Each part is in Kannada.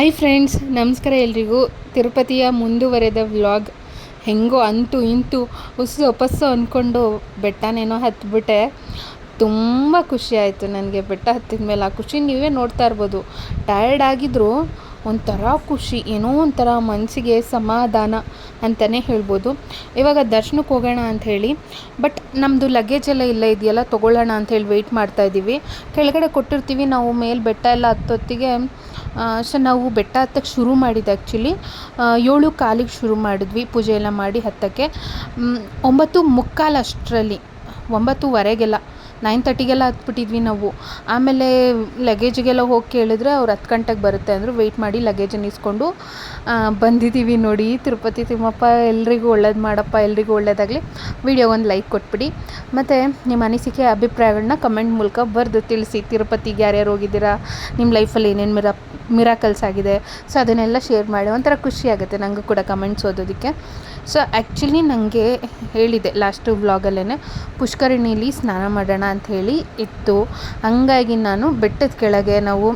ಹಾಯ್ ಫ್ರೆಂಡ್ಸ್ ನಮಸ್ಕಾರ ಎಲ್ರಿಗೂ. ತಿರುಪತಿಯ ಮುಂದುವರೆದ ವ್ಲಾಗ್ ಹೆಂಗೋ ಅಂತೂ ಇಂತೂ ಉಸು ಒಪಸ್ಸು ಅಂದ್ಕೊಂಡು ಬೆಟ್ಟನೇನೋ ಹತ್ಬಿಟ್ಟೆ. ತುಂಬ ಖುಷಿ ಆಯಿತು ನನಗೆ ಬೆಟ್ಟ ಹತ್ತಿದ ಮೇಲೆ ಆ ಖುಷಿ ನೀವೇ ನೋಡ್ತಾ ಇರ್ಬೋದು. ಟಯರ್ಡ್ ಆಗಿದ್ರು ಒಂಥರ ಖುಷಿ, ಏನೋ ಒಂಥರ ಮನಸ್ಸಿಗೆ ಸಮಾಧಾನ ಅಂತಲೇ ಹೇಳ್ಬೋದು. ಇವಾಗ ದರ್ಶನಕ್ಕೆ ಹೋಗೋಣ ಅಂತ ಹೇಳಿ, ಬಟ್ ನಮ್ಮದು ಲಗೇಜ್ ಎಲ್ಲ ಇಲ್ಲ ಇದೆಯಲ್ಲ, ತೊಗೊಳ್ಳೋಣ ಅಂತ ಹೇಳಿ ವೆಯ್ಟ್ ಮಾಡ್ತಾ ಇದ್ದೀವಿ. ಕೆಳಗಡೆ ಕೊಟ್ಟಿರ್ತೀವಿ, ನಾವು ಮೇಲೆ ಬೆಟ್ಟ ಎಲ್ಲ ಹತ್ತೊತ್ತಿಗೆ ಸೊ, ನಾವು ಬೆಟ್ಟ ಹತ್ತಕ್ಕೆ ಶುರು ಮಾಡಿದ್ದು ಆ್ಯಕ್ಚುಲಿ ಏಳು ಕಾಲಿಗೆ ಶುರು ಮಾಡಿದ್ವಿ ಪೂಜೆ ಎಲ್ಲ ಮಾಡಿ ಹತ್ತಕ್ಕೆ. ಒಂಬತ್ತು ಮುಕ್ಕಾಲು ಅಷ್ಟರಲ್ಲಿ, ಒಂಬತ್ತುವರೆಗೆಲ್ಲ. ನೈನ್ ತರ್ಟಿಗೆಲ್ಲ ಹತ್ಬಿಟ್ಟಿದ್ವಿ ನಾವು. ಆಮೇಲೆ ಲಗೇಜಿಗೆಲ್ಲ ಹೋಗಿ ಕೇಳಿದ್ರೆ ಅವ್ರು ಹತ್ತು ಗಂಟೆಗೆ ಬರುತ್ತೆ ಅಂದರು. ವೆಯ್ಟ್ ಮಾಡಿ ಲಗೇಜನ್ನು ಇಸ್ಕೊಂಡು ಬಂದಿದ್ದೀವಿ ನೋಡಿ. ತಿರುಪತಿ ತಿಮ್ಮಪ್ಪ ಎಲ್ರಿಗೂ ಒಳ್ಳೇದು ಮಾಡಪ್ಪ, ಎಲ್ರಿಗೂ ಒಳ್ಳೇದಾಗಲಿ. ವಿಡಿಯೋ ಒಂದು ಲೈಕ್ ಕೊಟ್ಬಿಡಿ. ಮತ್ತು ನಿಮ್ಮ ಅನಿಸಿಕೆ ಅಭಿಪ್ರಾಯಗಳನ್ನ ಕಮೆಂಟ್ ಮೂಲಕ ಬರೆದು ತಿಳಿಸಿ. ತಿರುಪತಿಗೆ ಯಾರ್ಯಾರು ಹೋಗಿದ್ದೀರಾ? ನಿಮ್ಮ ಲೈಫಲ್ಲಿ ಏನೇನು ಮಿರ ಮಿರಾಕಲ್ಸ್ ಆಗಿದೆ? ಸೊ ಅದನ್ನೆಲ್ಲ ಶೇರ್ ಮಾಡಿ. ಒಂಥರ ಖುಷಿ ಆಗುತ್ತೆ. ನನಗೂ ಕೂಡ ಕಮೆಂಟ್ಸ್ ಓದೋದಕ್ಕೆ. ಸೊ ಆ್ಯಕ್ಚುಲಿ ನನಗೆ ಹೇಳಿದೆ ಲಾಸ್ಟು ವ್ಲಾಗಲ್ಲೇ ಪುಷ್ಕರಣಿಯಲ್ಲಿ ಸ್ನಾನ ಮಾಡೋಣ ಅಂತ ಹೇಳಿ ಇತ್ತು. ಹಂಗಾಗಿ ನಾನು ಬೆಟ್ಟದ ಕೆಳಗೆ ನಾವು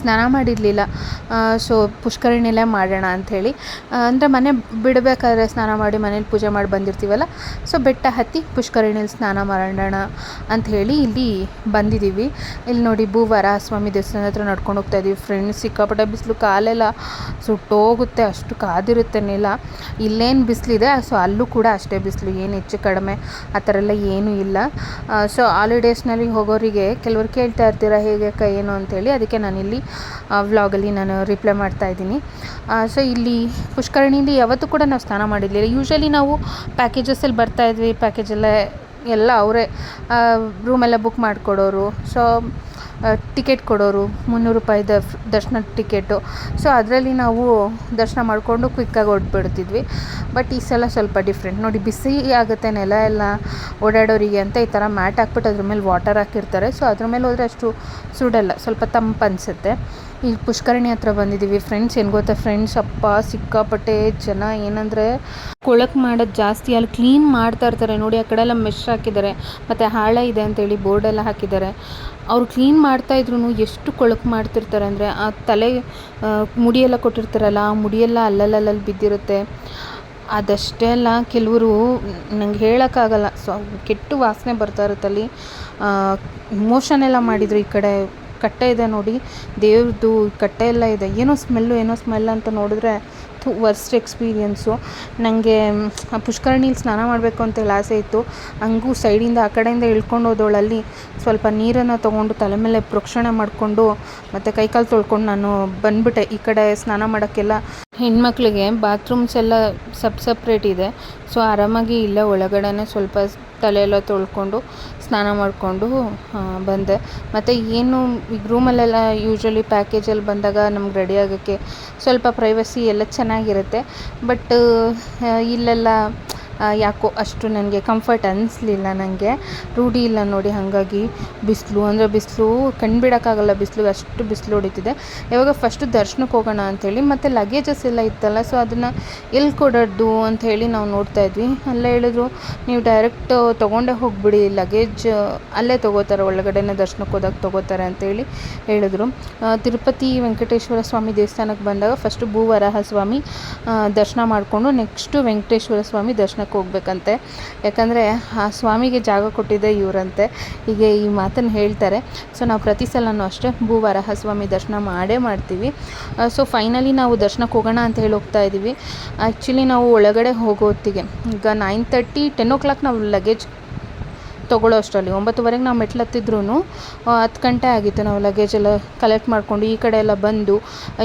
ಸ್ನಾನ ಮಾಡಿರಲಿಲ್ಲ. ಸೊ ಪುಷ್ಕರಣಿಲೇ ಮಾಡೋಣ ಅಂಥೇಳಿ. ಅಂದರೆ ಮನೆ ಬಿಡಬೇಕಾದ್ರೆ ಸ್ನಾನ ಮಾಡಿ ಮನೇಲಿ ಪೂಜೆ ಮಾಡಿ ಬಂದಿರ್ತೀವಲ್ಲ ಸೊ ಬೆಟ್ಟ ಹತ್ತಿ ಪುಷ್ಕರಣಿಲಿ ಸ್ನಾನ ಮಾಡೋಣ ಅಂಥೇಳಿ ಇಲ್ಲಿ ಬಂದಿದ್ದೀವಿ. ಇಲ್ಲಿ ನೋಡಿ ಭೂವರ, ಸ್ವಾಮಿ ದೇವಸ್ಥಾನ ಹತ್ರ ನಡ್ಕೊಂಡು ಹೋಗ್ತಾ ಇದ್ದೀವಿ ಫ್ರೆಂಡ್ಸ್ ಸಿಕ್ಕಾಪಟ್ಟೆ ಬಿಸಿಲು, ಕಾಲೆಲ್ಲ ಸುಟ್ಟೋಗುತ್ತೆ, ಅಷ್ಟು ಕಾದಿರುತ್ತೆ ಇಲ್ಲೇನು ಬಿಸಿಲಿದೆ ಸೊ ಅಲ್ಲೂ ಕೂಡ ಅಷ್ಟೇ ಬಿಸಿಲು, ಏನು ಹೆಚ್ಚು ಕಡಿಮೆ ಆ ಥರ ಎಲ್ಲ ಏನೂ ಇಲ್ಲ. ಸೊ ಹಾಲಿಡೇಸ್ನಲ್ಲಿ ಹೋಗೋರಿಗೆ ಕೆಲವರು ಕೇಳ್ತಾ ಇರ್ತೀರ, ಹೇಗೆ ಕ ಏನು ಅಂತೇಳಿ ಅದಕ್ಕೆ ನಾನಿಲ್ಲಿ ವ್ಲಾಗಲ್ಲಿ ನಾನು ರಿಪ್ಲೈ ಮಾಡ್ತಾ ಇದ್ದೀನಿ. ಸೊ ಇಲ್ಲಿ ಪುಷ್ಕರಣಿಯಿಂದ ಯಾವತ್ತೂ ಕೂಡ ನಾವು ಸ್ನಾನ ಮಾಡಿರಲಿಲ್ಲ. ಯೂಶ್ವಲಿ ನಾವು ಪ್ಯಾಕೇಜಸಲ್ಲಿ ಬರ್ತಾ ಇದ್ವಿ. ಪ್ಯಾಕೇಜ್ ಎಲ್ಲ ಎಲ್ಲ ಅವರೇ ರೂಮೆಲ್ಲ ಬುಕ್ ಮಾಡಿಕೊಡೋರು. ಸೊ ಟಿಕೆಟ್ ಕೊಡೋರು, ಮುನ್ನೂರು ರೂಪಾಯಿ ದರ್ಶನ ಟಿಕೆಟು. ಸೊ ಅದರಲ್ಲಿ ನಾವು ದರ್ಶನ ಮಾಡಿಕೊಂಡು ಕ್ವಿಕ್ಕಾಗಿ ಹೊರಟ್ಬಿಡ್ತಿದ್ವಿ. ಬಟ್ ಈ ಸಲ ಸ್ವಲ್ಪ ಡಿಫ್ರೆಂಟ್ ನೋಡಿ, ಬಿಸಿ ಆಗುತ್ತೆ ನೆಲ ಎಲ್ಲ ಓಡಾಡೋರಿಗೆ ಅಂತ ಈ ಥರ ಮ್ಯಾಟ್ ಹಾಕ್ಬಿಟ್ಟು ಅದ್ರ ಮೇಲೆ ವಾಟರ್ ಹಾಕಿರ್ತಾರೆ. ಸೊ ಅದ್ರ ಮೇಲೆ ಹೋದರೆ ಅಷ್ಟು ಸುಡಲ್ಲ. ಸ್ವಲ್ಪ ತಂಪು ಅನಿಸುತ್ತೆ. ಈ ಪುಷ್ಕರಣಿ ಹತ್ರ ಬಂದಿದ್ದೀವಿ ಫ್ರೆಂಡ್ಸ್ ಏನು ಗೊತ್ತಾ ಫ್ರೆಂಡ್ಸ್ ಅಪ್ಪ, ಸಿಕ್ಕಾಪಟ್ಟೆ ಜನ. ಏನಂದರೆ ಕೊಳಕು ಮಾಡೋದು ಜಾಸ್ತಿ. ಅಲ್ಲಿ ಕ್ಲೀನ್ ಮಾಡ್ತಾ ಇರ್ತಾರೆ. ನೋಡಿ, ಆ ಕಡೆ ಎಲ್ಲ ಮೆಶ್ ಹಾಕಿದ್ದಾರೆ. ಮತ್ತು ಹಾಳೆ ಇದೆ ಅಂತೇಳಿ ಬೋರ್ಡೆಲ್ಲ ಹಾಕಿದ್ದಾರೆ. ಅವ್ರು ಕ್ಲೀನ್ ಮಾಡ್ತಾಯಿದ್ರು ಎಷ್ಟು ಕೊಳಕು ಮಾಡ್ತಿರ್ತಾರೆ ಅಂದರೆ ಆ ತಲೆ ಮುಡಿಯೆಲ್ಲ ಕೊಟ್ಟಿರ್ತಾರಲ್ಲ, ಆ ಮುಡಿಯೆಲ್ಲ ಅಲ್ಲಲ್ಲಲ್ಲಿ ಬಿದ್ದಿರುತ್ತೆ. ಅದಷ್ಟೇ ಅಲ್ಲ, ಕೆಲವರು ನಂಗೆ ಹೇಳೋಕ್ಕಾಗಲ್ಲ, ಸೊ ಕೆಟ್ಟು ವಾಸನೆ ಬರ್ತಾ ಇರುತ್ತಲ್ಲಿ ಮೋಷನ್ ಎಲ್ಲ ಮಾಡಿದರು ಈ ಕಡೆ. ಕಟ್ಟೆ ಇದೆ ನೋಡಿ, ದೇವ್ರದ್ದು ಕಟ್ಟೆ ಎಲ್ಲ ಇದೆ. ಏನೋ ಸ್ಮೆಲ್ಲು ಏನೋ ಸ್ಮೆಲ್ ಅಂತ ನೋಡಿದ್ರೆ ವರ್ಸ್ಟ್ ಎಕ್ಸ್ಪೀರಿಯನ್ಸು ನನಗೆ ಪುಷ್ಕರಣಿಲಿ ಸ್ನಾನ ಮಾಡಬೇಕು ಅಂತೇಳಿ ಆಸೆ ಇತ್ತು. ಹಂಗೂ ಸೈಡಿಂದ ಆ ಕಡೆಯಿಂದ ಇಳ್ಕೊಂಡು ಹೋದವಳಲ್ಲಿ ಸ್ವಲ್ಪ ನೀರನ್ನು ತೊಗೊಂಡು ತಲೆ ಮೇಲೆ ಪ್ರೋಕ್ಷಣೆ ಮಾಡಿಕೊಂಡು ಮತ್ತು ಕೈಕಾಲು ತೊಳ್ಕೊಂಡು ನಾನು ಬಂದುಬಿಟ್ಟೆ ಈ ಕಡೆ ಸ್ನಾನ ಮಾಡೋಕ್ಕೆಲ್ಲ. ಹೆಣ್ಮಕ್ಳಿಗೆ ಬಾತ್ರೂಮ್ಸ್ ಎಲ್ಲ ಸಪ್ ಸಪ್ರೇಟ್ ಇದೆ. ಸೊ ಆರಾಮಾಗಿ ಇಲ್ಲೇ ಒಳಗಡೆ ಸ್ವಲ್ಪ ತಲೆ ಎಲ್ಲ ತೊಳ್ಕೊಂಡು ಸ್ನಾನ ಮಾಡಿಕೊಂಡು ಬಂದೆ. ಮತ್ತು ಏನು, ಈಗ ರೂಮಲ್ಲೆಲ್ಲ ಯೂಶ್ವಲಿ ಪ್ಯಾಕೇಜಲ್ಲಿ ಬಂದಾಗ ನಮ್ಗೆ ರೆಡಿ ಆಗೋಕ್ಕೆ ಸ್ವಲ್ಪ ಪ್ರೈವಸಿ ಎಲ್ಲ ಚೆನ್ನಾಗಿರುತ್ತೆ. ಬಟ್ ಇಲ್ಲೆಲ್ಲ ಯಾಕೋ ಅಷ್ಟು ನನಗೆ ಕಂಫರ್ಟ್ ಅನ್ನಿಸ್ಲಿಲ್ಲ ನನಗೆ ರೂಢಿ ಇಲ್ಲ ನೋಡಿ ಹಾಗಾಗಿ ಬಿಸಿಲು, ಅಂದರೆ ಬಿಸಿಲು ಕಣ್ಬಿಡೋಕ್ಕಾಗಲ್ಲ ಬಿಸಿಲು ಅಷ್ಟು ಬಿಸಿಲು ಹೊಡಿತಿದೆ. ಯಾವಾಗ ಫಸ್ಟು ದರ್ಶನಕ್ಕೆ ಹೋಗೋಣ ಅಂಥೇಳಿ ಮತ್ತು ಲಗೇಜಸ್ ಎಲ್ಲ ಇತ್ತಲ್ಲ ಸೊ ಅದನ್ನು ಎಲ್ಲಿ ಕೊಡೋದು ಅಂತ ಹೇಳಿ ನಾವು ನೋಡ್ತಾ ಇದ್ವಿ. ಅಲ್ಲ ಹೇಳಿದ್ರು, ನೀವು ಡೈರೆಕ್ಟ್ ತೊಗೊಂಡೇ ಹೋಗ್ಬಿಡಿ ಲಗೇಜ್ ಅಲ್ಲೇ ತೊಗೋತಾರೆ, ಒಳಗಡೆನೇ ದರ್ಶನಕ್ಕೆ ಹೋದಾಗ ತೊಗೋತಾರೆ ಅಂತೇಳಿ ಹೇಳಿದ್ರು. ತಿರುಪತಿ ವೆಂಕಟೇಶ್ವರ ಸ್ವಾಮಿ ದೇವಸ್ಥಾನಕ್ಕೆ ಬಂದಾಗ ಫಸ್ಟು ಭೂವರಾಹ ಸ್ವಾಮಿ ದರ್ಶನ ಮಾಡಿಕೊಂಡು ನೆಕ್ಸ್ಟು ವೆಂಕಟೇಶ್ವರ ಸ್ವಾಮಿ ದರ್ಶನಕ್ಕೆ ಹೋಗ್ಬೇಕಂತೆ. ಯಾಕಂದರೆ, ಆ ಸ್ವಾಮಿಗೆ ಜಾಗ ಕೊಟ್ಟಿದ್ದೆ ಇವರಂತೆ. ಹೀಗೆ ಈ ಮಾತನ್ನು ಹೇಳ್ತಾರೆ. ಸೊ ನಾವು ಪ್ರತಿ ಸಲನೂ ಅಷ್ಟೇ ಭೂವರಹ ಸ್ವಾಮಿ ದರ್ಶನ ಮಾಡೇ ಮಾಡ್ತೀವಿ. ಸೊ ಫೈನಲಿ ನಾವು ದರ್ಶನಕ್ಕೆ ಹೋಗೋಣ ಅಂತ ಹೇಳಿ ಹೋಗ್ತಾ ಇದ್ದೀವಿ ಆ್ಯಕ್ಚುಲಿ ನಾವು ಒಳಗಡೆ ಹೋಗೋ ಹೊತ್ತಿಗೆ ಈಗ nine thirty ten o'clock ನಾವು ಲಗೇಜ್ ತೊಗೊಳ್ಳೋ ಅಷ್ಟರಲ್ಲಿ. ಒಂಬತ್ತುವರೆಗೆ ನಾವು ಮೆಟ್ಲು ಹತ್ತಿದ್ರೂ ಹತ್ತು ಗಂಟೆ ಆಗಿತ್ತು ನಾವು ಲಗೇಜ್ ಎಲ್ಲ ಕಲೆಕ್ಟ್ ಮಾಡಿಕೊಂಡು ಈ ಕಡೆ ಎಲ್ಲ ಬಂದು,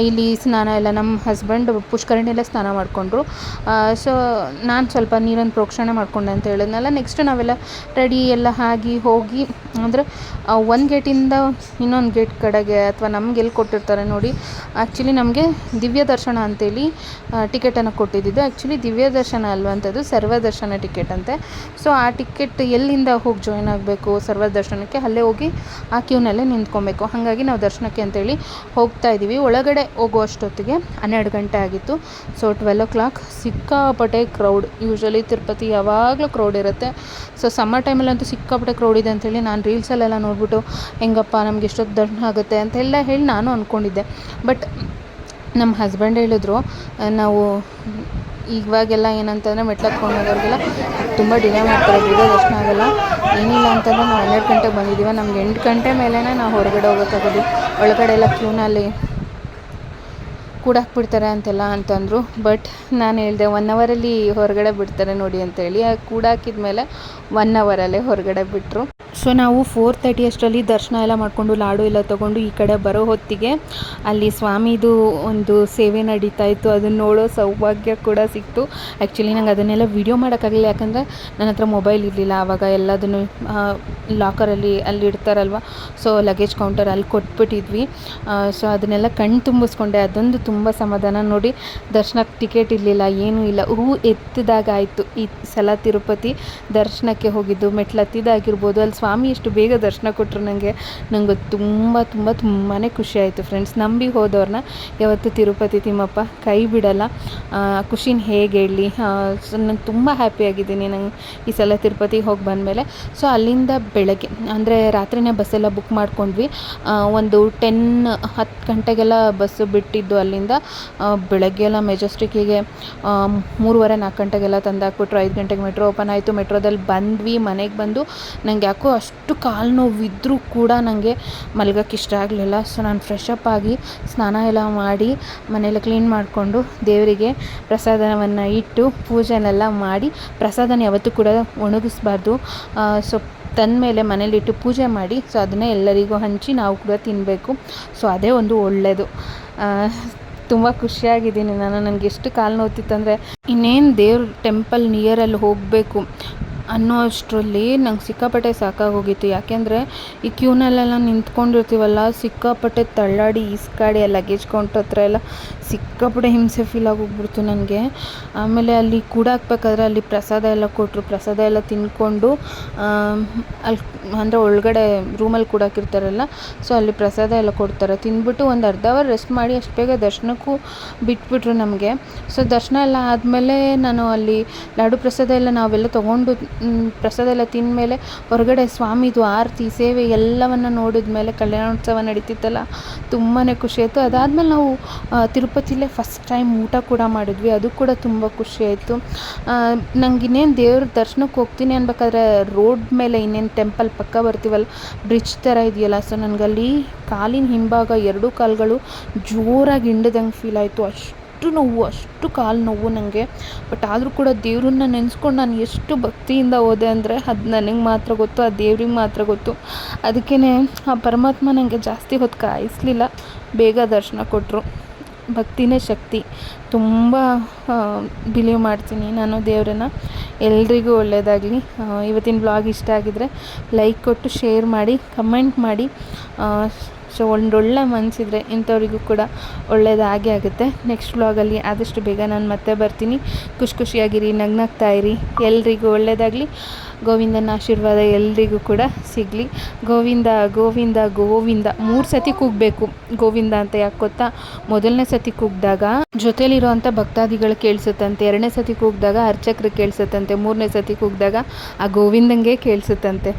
ಇಲ್ಲಿ ಸ್ನಾನ ಎಲ್ಲ ನಮ್ಮ ಹಸ್ಬೆಂಡ್ ಪುಷ್ಕರಣಿಯಲ್ಲೇ ಸ್ನಾನ ಮಾಡಿಕೊಂಡ್ರು. ಸೊ ನಾನು ಸ್ವಲ್ಪ ನೀರನ್ನು ಪ್ರೋಕ್ಷಣೆ ಮಾಡಿಕೊಂಡೆ ಅಂತ ಹೇಳಿದ್ನಲ್ಲ ನೆಕ್ಸ್ಟ್ ನಾವೆಲ್ಲ ರೆಡಿ ಎಲ್ಲ ಆಗಿ ಹೋಗಿ, ಅಂದರೆ ಒಂದು ಗೇಟಿಂದ ಇನ್ನೊಂದು ಗೇಟ್ ಕಡೆಗೆ ಅಥವಾ ನಮ್ಗೆ ಎಲ್ಲಿ ಕೊಟ್ಟಿರ್ತಾರೆ ನೋಡಿ ಆ್ಯಕ್ಚುಲಿ ನಮಗೆ ದಿವ್ಯ ದರ್ಶನ ಅಂತೇಳಿ ಟಿಕೆಟನ್ನು ಕೊಟ್ಟಿದ್ದಿದ್ದು. ಆ್ಯಕ್ಚುಲಿ ದಿವ್ಯ ದರ್ಶನ ಅಲ್ವಂಥದ್ದು ಸರ್ವ ದರ್ಶನ ಟಿಕೆಟ್ ಅಂತೆ. ಸೊ ಆ ಟಿಕೆಟ್ ಎಲ್ಲಿಂದ ಹೋಗಿ ಜಾಯ್ನ್ ಆಗಬೇಕು, ಸರ್ವರ್ ದರ್ಶನಕ್ಕೆ ಅಲ್ಲೇ ಹೋಗಿ ಆ ಕ್ಯೂನಲ್ಲೇ ನಿಂತ್ಕೊಬೇಕು. ಹಾಗಾಗಿ ನಾವು ದರ್ಶನಕ್ಕೆ ಅಂತೇಳಿ ಹೋಗ್ತಾ ಇದ್ದೀವಿ. ಒಳಗಡೆ ಹೋಗುವಷ್ಟೊತ್ತಿಗೆ ಹನ್ನೆರಡು ಗಂಟೆ ಆಗಿತ್ತು. ಸೊ ಟ್ವೆಲ್ ಓ ಕ್ಲಾಕ್ ಸಿಕ್ಕಾಪಟ್ಟೆ ಕ್ರೌಡ್ ಯೂಶ್ವಲಿ ತಿರುಪತಿ ಯಾವಾಗಲೂ ಕ್ರೌಡ್ ಇರುತ್ತೆ. ಸೊ ಸಮ್ಮರ್ ಟೈಮಲ್ಲಂತೂ ಸಿಕ್ಕಾಪಟ್ಟೆ ಕ್ರೌಡ್ ಇದೆ ಅಂತೇಳಿ ನಾನು ರೀಲ್ಸಲ್ಲೆಲ್ಲ ನೋಡ್ಬಿಟ್ಟು, ಹೆಂಗಪ್ಪ ನಮ್ಗೆ ಎಷ್ಟೊತ್ತು ದರ್ಶನ ಆಗುತ್ತೆ? ಅಂತೆಲ್ಲ ಹೇಳಿ ನಾನು ಅಂದ್ಕೊಂಡಿದ್ದೆ ಬಟ್ ನಮ್ಮ ಹಸ್ಬೆಂಡ್ ಹೇಳಿದ್ರು, ನಾವು ಇವಾಗೆಲ್ಲ ಏನಂತಂದರೆ ಮೆಟ್ಲು ಹತ್ಕೊಂಡು ಹೋಗೋರಿಗೆಲ್ಲ ತುಂಬ ಡಿಲೇ ಮಾಡ್ತಾರೆ ಬೇಗ ದರ್ಶನ ಆಗೋಲ್ಲ. ಏನಿಲ್ಲ ಅಂತಂದ್ರೆ ನಾವು ಹನ್ನೆರಡು ಗಂಟೆಗೆ ಬಂದಿದ್ದೀವಿ ನಮ್ಗೆ ಎಂಟು ಗಂಟೆ ಮೇಲೇ ನಾವು ಹೊರಗಡೆ ಹೋಗೋಕ್ಕಾಗೋದು ಒಳಗಡೆ ಎಲ್ಲ ಕ್ಯೂನಲ್ಲಿ ಕೂಡಾಕ್ಬಿಡ್ತಾರೆ ಅಂತೆಲ್ಲ ಅಂತಂದರು. ಬಟ್ ನಾನು ಹೇಳಿದೆ ಒನ್ ಅವರಲ್ಲಿ ಹೊರಗಡೆ ಬಿಡ್ತಾರೆ ನೋಡಿ ಅಂತೇಳಿ ಕೂಡಾಕಿದ ಮೇಲೆ ಒನ್ ಅವರಲ್ಲೇ ಹೊರಗಡೆ ಬಿಟ್ಟರು ಸೊ ನಾವು ಫೋರ್ ತರ್ಟಿ ಅಷ್ಟರಲ್ಲಿ ದರ್ಶನ ಎಲ್ಲ ಮಾಡಿಕೊಂಡು ಲಾಡು ಎಲ್ಲ ತೊಗೊಂಡು ಈ ಕಡೆ ಬರೋ ಹೊತ್ತಿಗೆ ಅಲ್ಲಿ ಸ್ವಾಮಿದು ಒಂದು ಸೇವೆ ನಡೀತಾ ಇತ್ತು. ಅದನ್ನು ನೋಡೋ ಸೌಭಾಗ್ಯ ಕೂಡ ಸಿಕ್ತು. ಆ್ಯಕ್ಚುಲಿ ನಂಗೆ ಅದನ್ನೆಲ್ಲ ವಿಡಿಯೋ ಮಾಡೋಕ್ಕಾಗಲಿಲ್ಲ. ಯಾಕಂದರೆ ನನ್ನ ಹತ್ರ ಮೊಬೈಲ್ ಇರಲಿಲ್ಲ. ಆವಾಗ ಎಲ್ಲದನ್ನು ಲಾಕರಲ್ಲಿ ಅಲ್ಲಿ ಇಡ್ತಾರಲ್ವ? ಸೊ ಲಗೇಜ್ ಕೌಂಟರ್ ಅಲ್ಲಿ ಕೊಟ್ಬಿಟ್ಟಿದ್ವಿ. ಸೊ ಅದನ್ನೆಲ್ಲ ಕಣ್ಣು ತುಂಬಿಸ್ಕೊಂಡೆ. ಅದೊಂದು ಸಮಾಧಾನ. ನೋಡಿ, ದರ್ಶನಕ್ಕೆ ಟಿಕೆಟ್ ಇರಲಿಲ್ಲ, ಏನೂ ಇಲ್ಲ. ಹೂ ಎತ್ತಿದಾಗ ಆಯಿತು ಈ ಸಲ ತಿರುಪತಿ ದರ್ಶನಕ್ಕೆ ಹೋಗಿದ್ದು ಮೆಟ್ಲು ಹತ್ತಿದಾಗಿರ್ಬೋದು ಅಲ್ಲಿ ಸ್ವಾಮಿ ಎಷ್ಟು ಬೇಗ ದರ್ಶನ ಕೊಟ್ಟರು ನನಗೆ ನನಗೆ ತುಂಬ ತುಂಬ ತುಂಬಾ ಖುಷಿ ಆಯಿತು ಫ್ರೆಂಡ್ಸ್ ನಂಬಿ ಹೋದವ್ರನ್ನ ಯಾವತ್ತು ತಿರುಪತಿ ತಿಮ್ಮಪ್ಪ ಕೈ ಬಿಡಲ್ಲ. ಖುಷಿನ ಹೇಗೆ ಹೇಳಿ. ನಾನು ತುಂಬ ಹ್ಯಾಪಿಯಾಗಿದ್ದೀನಿ ನಂಗೆ ಈ ಸಲ ತಿರುಪತಿಗೆ ಹೋಗಿ ಬಂದಮೇಲೆ. ಸೊ ಅಲ್ಲಿಂದ ಬೆಳಗ್ಗೆ, ಅಂದರೆ ರಾತ್ರಿನೇ ಬಸ್ಸೆಲ್ಲ ಬುಕ್ ಮಾಡ್ಕೊಂಡ್ವಿ. ಒಂದು ಟೆನ್ ಹತ್ತು ಗಂಟೆಗೆಲ್ಲ ಬಸ್ಸು ಬಿಟ್ಟಿದ್ದು ಅಲ್ಲಿಂದ. ಆ, ಬೆಳಗ್ಗೆ ಎಲ್ಲ ಮೆಜೆಸ್ಟಿಕ್ಕಿಗೆ ಮೂರುವರೆ ನಾಲ್ಕು ಗಂಟೆಗೆಲ್ಲ ತಂದಾಕ್ಬಿಟ್ರು ಐದು ಗಂಟೆಗೆ ಮೆಟ್ರೋ ಓಪನ್ ಆಯಿತು. ಮೆಟ್ರೋದಲ್ಲಿ ಬಂದ್ವಿ ಮನೆಗೆ ಬಂದು. ನನಗೆ ಯಾಕೋ ಅಷ್ಟು ಕಾಲು ನೋವಿದ್ದರೂ ಕೂಡ ನನಗೆ ಮಲ್ಗಕ್ಕೆ ಇಷ್ಟ ಆಗಲಿಲ್ಲ. ಸೊ ನಾನು ಫ್ರೆಶ್ ಅಪ್ ಆಗಿ ಸ್ನಾನ ಎಲ್ಲ ಮಾಡಿ ಮನೆಯೆಲ್ಲ ಕ್ಲೀನ್ ಮಾಡಿಕೊಂಡು ದೇವರಿಗೆ ಪ್ರಸಾದವನ್ನು ಇಟ್ಟು ಪೂಜೆನೆಲ್ಲ ಮಾಡಿ ಪ್ರಸಾದನ ಯಾವತ್ತೂ ಕೂಡ ಒಣಗಿಸ್ಬಾರ್ದು. ಸೊ ತಂದಮೇಲೆ ಮನೇಲಿಟ್ಟು ಪೂಜೆ ಮಾಡಿ ಸೊ ಅದನ್ನೇ ಎಲ್ಲರಿಗೂ ಹಂಚಿ ನಾವು ಕೂಡ ತಿನ್ನಬೇಕು ಸೊ ಅದೇ ಒಂದು ಒಳ್ಳೆಯದು ತುಂಬ ಖುಷಿಯಾಗಿದ್ದೀನಿ. ನಾನು ನನಗೆ ಎಷ್ಟು ಕಾಲು ನೋವ್ತಿತ್ತಂದರೆ ಇನ್ನೇನು ದೇವ್ರ ಟೆಂಪಲ್ ನಿಯರಲ್ಲಿ ಹೋಗಬೇಕು. ಅನ್ನೋ ಅಷ್ಟರಲ್ಲಿ ನಂಗೆ ಸಿಕ್ಕಾಪಟ್ಟೆ ಸಾಕಾಗೋಗಿತ್ತು. ಯಾಕೆಂದರೆ ಈ ಕ್ಯೂನಲ್ಲೆಲ್ಲ ನಿಂತ್ಕೊಂಡಿರ್ತೀವಲ್ಲ, ಸಿಕ್ಕಾಪಟ್ಟೆ ತಳ್ಳಾಡಿ, ಈಸ್ಕಾಡಿ, ಆ ಲಗೇಜ್ ಕೌಂಟ್ರ್ ಹತ್ರ ಎಲ್ಲ ಸಿಕ್ಕಾಪಟ್ಟೆ ಹಿಂಸೆ ಫೀಲ್ ಆಗೋಗ್ಬಿಡ್ತು ನನಗೆ. ಆಮೇಲೆ ಅಲ್ಲಿ ಕೂಡಾಕ್ಬೇಕಾದ್ರೆ ಅಲ್ಲಿ ಪ್ರಸಾದ ಎಲ್ಲ ಕೊಟ್ಟರು ಪ್ರಸಾದ ಎಲ್ಲ ತಿಂದ್ಕೊಂಡು ಅಲ್ಲಿ ಅಂದರೆ ಒಳಗಡೆ ರೂಮಲ್ಲಿ ಕೂಡಾಕಿರ್ತಾರಲ್ಲ ಸೊ ಅಲ್ಲಿ ಪ್ರಸಾದ ಎಲ್ಲ ಕೊಡ್ತಾರೆ. ತಿಂದ್ಬಿಟ್ಟು ಒಂದು ಅರ್ಧ ಅವರ್ ರೆಸ್ಟ್ ಮಾಡಿ ಅಷ್ಟು ಬೇಗ ದರ್ಶನಕ್ಕೂ ಬಿಟ್ಬಿಟ್ರು ನಮಗೆ. ಸೊ ದರ್ಶನ ಎಲ್ಲ ಆದಮೇಲೆ ನಾನು ಅಲ್ಲಿ ಲಾಡು ಪ್ರಸಾದ ಎಲ್ಲ ನಾವೆಲ್ಲ ತೊಗೊಂಡು ಪ್ರಸಾದ ಎಲ್ಲ ತಿಂದಮೇಲೆ ಹೊರಗಡೆ ಸ್ವಾಮಿದು ಆರತಿ, ಸೇವೆ ಎಲ್ಲವನ್ನು ನೋಡಿದ ಮೇಲೆ ಕಲ್ಯಾಣೋತ್ಸವ ನಡೀತಿತ್ತಲ್ಲ ತುಂಬಾ ಖುಷಿ ಆಯಿತು. ಅದಾದಮೇಲೆ ನಾವು ತಿರುಪತಿಲೇ ಫಸ್ಟ್ ಟೈಮ್ ಊಟ ಕೂಡ ಮಾಡಿದ್ವಿ. ಅದು ಕೂಡ ತುಂಬ ಖುಷಿ ಆಯಿತು. ನಂಗೆ ಇನ್ನೇನು ದೇವ್ರ ದರ್ಶನಕ್ಕೆ ಹೋಗ್ತೀನಿ ಅನ್ಬೇಕಾದ್ರೆ ರೋಡ್ ಮೇಲೆ ಇನ್ನೇನು ಟೆಂಪಲ್ ಪಕ್ಕ ಬರ್ತೀವಲ್ಲ ಬ್ರಿಡ್ಜ್ ಥರ ಇದೆಯಲ್ಲ. ಸೊ ನನಗಲ್ಲಿ ಕಾಲಿನ ಹಿಂಭಾಗ ಎರಡೂ ಕಾಲುಗಳು ಜೋರಾಗಿ ಹಿಂಡದಂಗೆ ಫೀಲ್ ಆಯಿತು. ಅಷ್ಟು ನೋವು, ಅಷ್ಟು ಕಾಲು ನೋವು ನನಗೆ ಬಟ್ ಆದರೂ ಕೂಡ ದೇವ್ರನ್ನ ನೆನೆಸ್ಕೊಂಡು ನಾನು ಎಷ್ಟು ಭಕ್ತಿಯಿಂದ ಹೋದೆ ಅಂದರೆ ಅದು ನನಗೆ ಮಾತ್ರ ಗೊತ್ತು ಆ ದೇವ್ರಿಗೆ ಮಾತ್ರ ಗೊತ್ತು. ಅದಕ್ಕೇ ಆ ಪರಮಾತ್ಮ ನನಗೆ ಜಾಸ್ತಿ ಹೊತ್ತು ಕಾಯಿಸಲಿಲ್ಲ. ಬೇಗ ದರ್ಶನ ಕೊಟ್ಟರು ಭಕ್ತಿನೇ ಶಕ್ತಿ. ತುಂಬ ಬಿಲೀವ್ ಮಾಡ್ತೀನಿ ನಾನು ದೇವರನ್ನ. ಎಲ್ರಿಗೂ ಒಳ್ಳೆಯದಾಗಲಿ ಇವತ್ತಿನ ಬ್ಲಾಗ್ ಇಷ್ಟ ಆಗಿದರೆ ಲೈಕ್ ಕೊಟ್ಟು ಶೇರ್ ಮಾಡಿ ಕಮೆಂಟ್ ಮಾಡಿ. ಸೊ ಒಂದೊಳ್ಳೆ ಮನಸ್ಸಿದ್ರೆ ಇಂಥವ್ರಿಗೂ ಕೂಡ ಒಳ್ಳೆಯದಾಗೇ ಆಗುತ್ತೆ. ನೆಕ್ಸ್ಟ್ ವ್ಲಾಗಲ್ಲಿ ಆದಷ್ಟು ಬೇಗ ನಾನು ಮತ್ತೆ ಬರ್ತೀನಿ. ಖುಷಿ ಖುಷಿಯಾಗಿರಿ, ನಗ್ನಗ್ತಾ ಇರಿ. ಎಲ್ರಿಗೂ ಒಳ್ಳೆಯದಾಗಲಿ ಗೋವಿಂದನ ಆಶೀರ್ವಾದ ಎಲ್ರಿಗೂ ಕೂಡ ಸಿಗಲಿ. ಗೋವಿಂದ ಗೋವಿಂದ ಗೋವಿಂದ ಮೂರು ಸತಿ ಕೂಗಬೇಕು. ಗೋವಿಂದ ಅಂತ ಯಾಕೆ ಗೊತ್ತಾ? ಮೊದಲನೇ ಸತಿ ಕೂಗಿದಾಗ ಜೊತೆಯಲ್ಲಿರುವಂಥ ಭಕ್ತಾದಿಗಳು ಕೇಳಿಸುತ್ತಂತೆ. ಎರಡನೇ ಸತಿ ಕೂಗಿದಾಗ ಅರ್ಚಕರು ಕೇಳಿಸುತ್ತಂತೆ. ಮೂರನೇ ಸತಿ ಕೂಗಿದಾಗ ಆ ಗೋವಿಂದಂಗೆ ಕೇಳಿಸುತ್ತಂತೆ.